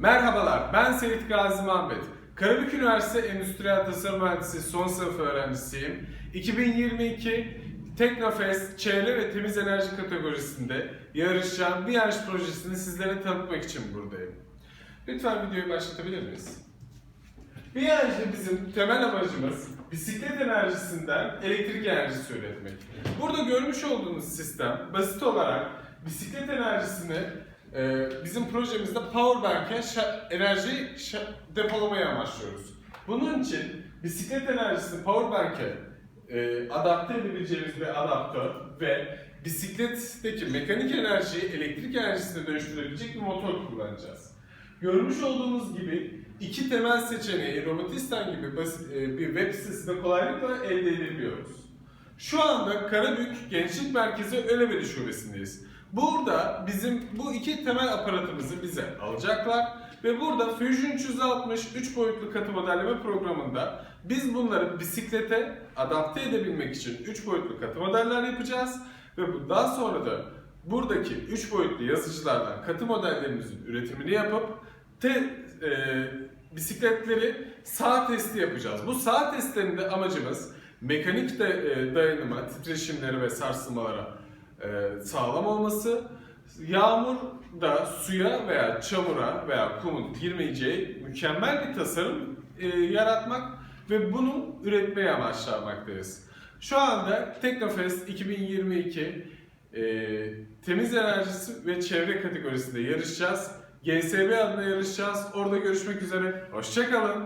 Merhabalar, ben Seyit Gazi Mahmet. Karabük Üniversitesi Endüstriyel Tasarım Mühendisi son sınıf öğrencisiyim. 2022 Teknofest Çevre ve Temiz Enerji kategorisinde yarışacağım bir yarış projesini sizlere tanıtmak için buradayım. Lütfen videoyu başlatabilir miyiz? Bir yarışta bizim temel amacımız bisiklet enerjisinden elektrik enerjisi üretmek. Burada görmüş olduğunuz sistem basit olarak bisiklet enerjisini e, bizim projemizde powerbank'e şa- enerji şa- depolamaya amaçlıyoruz. Bunun için bisiklet enerjisini powerbank'e e, adapte edebileceğimiz bir adaptör ve bisikletteki mekanik enerjiyi elektrik enerjisine dönüştürebilecek bir motor kullanacağız. Görmüş olduğunuz gibi iki temel seçeneği Robotistan gibi basit e, bir web sitesinde kolaylıkla elde edebiliyoruz. Şu anda Karabük Gençlik Merkezi Ölebeli Şubesi'ndeyiz. Burada bizim bu iki temel aparatımızı bize alacaklar ve burada Fusion 360 3 boyutlu katı modelleme programında biz bunları bisiklete adapte edebilmek için 3 boyutlu katı modeller yapacağız ve bu- daha sonra da buradaki 3 boyutlu yazıcılardan katı modellerimizin üretimini yapıp te, e, bisikletleri sağ testi yapacağız. Bu sağ testlerinde amacımız mekanik de, e, dayanıma, titreşimleri ve sarsılmalara sağlam olması, yağmur da suya veya çamura veya kumun girmeyeceği mükemmel bir tasarım e, yaratmak ve bunu üretmeye amaçlamaktayız. Şu anda Teknofest 2022 e, temiz enerjisi ve çevre kategorisinde yarışacağız. GSB adına yarışacağız. Orada görüşmek üzere. Hoşçakalın.